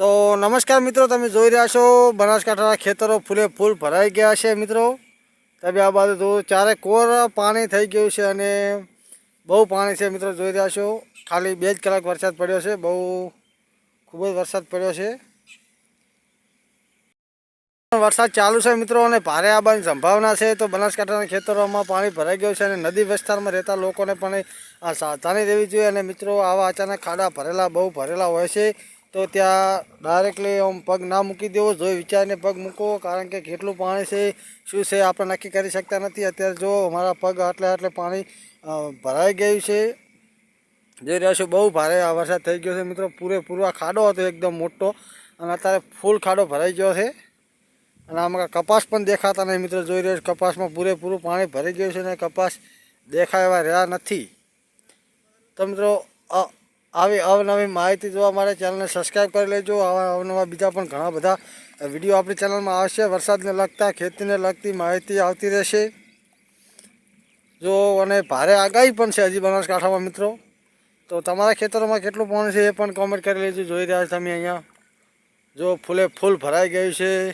તો નમસ્કાર મિત્રો, તમે જોઈ રહ્યા છો બનાસકાંઠાના ખેતરો ફૂલે ફૂલ ભરાઈ ગયા છે મિત્રો. તમે આ બાજુ જોયું ચારે કોર પાણી થઈ ગયું છે અને બહુ પાણી છે મિત્રો, જોઈ રહ્યા છો. ખાલી બે જ કલાક વરસાદ પડ્યો છે, બહુ ખૂબ જ વરસાદ પડ્યો છે. વરસાદ ચાલુ છે મિત્રો અને ભારે આવવાની સંભાવના છે. તો બનાસકાંઠાના ખેતરોમાં પાણી ભરાઈ ગયું છે અને નદી વિસ્તારમાં રહેતા લોકોને પણ આ સાવધાની રહેવી જોઈએ. અને મિત્રો, આવા અચાનક ખાડા ભરેલા, બહુ ભરેલા હોય છે. તો ત્યાં ડાયરેક્ટલી આમ પગ ના મૂકી દેવો જોઈ વિચારીને પગ મૂકો કારણ કે કેટલું પાણી છે, શું છે, આપણે નક્કી કરી શકતા નથી. અત્યારે જો અમારા પગ આટલે આટલે પાણી ભરાઈ ગયું છે. જોઈ રહ્યા છો, બહુ ભારે આ વરસાદ થઈ ગયો છે. મિત્રો, પૂરેપૂરો આ ખાડો હતો એકદમ મોટો, અને અત્યારે ફૂલ ખાડો ભરાઈ ગયો છે. અને આમાં કપાસ પણ દેખાતા નહીં, મિત્રો. જોઈ રહ્યો છે, કપાસમાં પૂરેપૂરું પાણી ભરાઈ ગયું છે અને કપાસ દેખાય એવા રહ્યા નથી. તો મિત્રો, અ- આવી અવનવી માહિતી જોવા માટે ચેનલને સબસ્ક્રાઈબ કરી લેજો. આવા અવનવા બીજા પણ ઘણા બધા વીડિયો આપણી ચેનલમાં આવશે. વરસાદને લગતા, ખેતીને લગતી માહિતી આવતી રહેશે. જો, અને ભારે આગાહી પણ છે હજી બનાસકાંઠામાં મિત્રો. તો તમારા ખેતરોમાં કેટલું પાણી છે એ પણ કોમેન્ટ કરી લેજો. જોઈ રહ્યા છો તમે અહીંયા. જો ફૂલે ફૂલ ભરાઈ ગયું છે.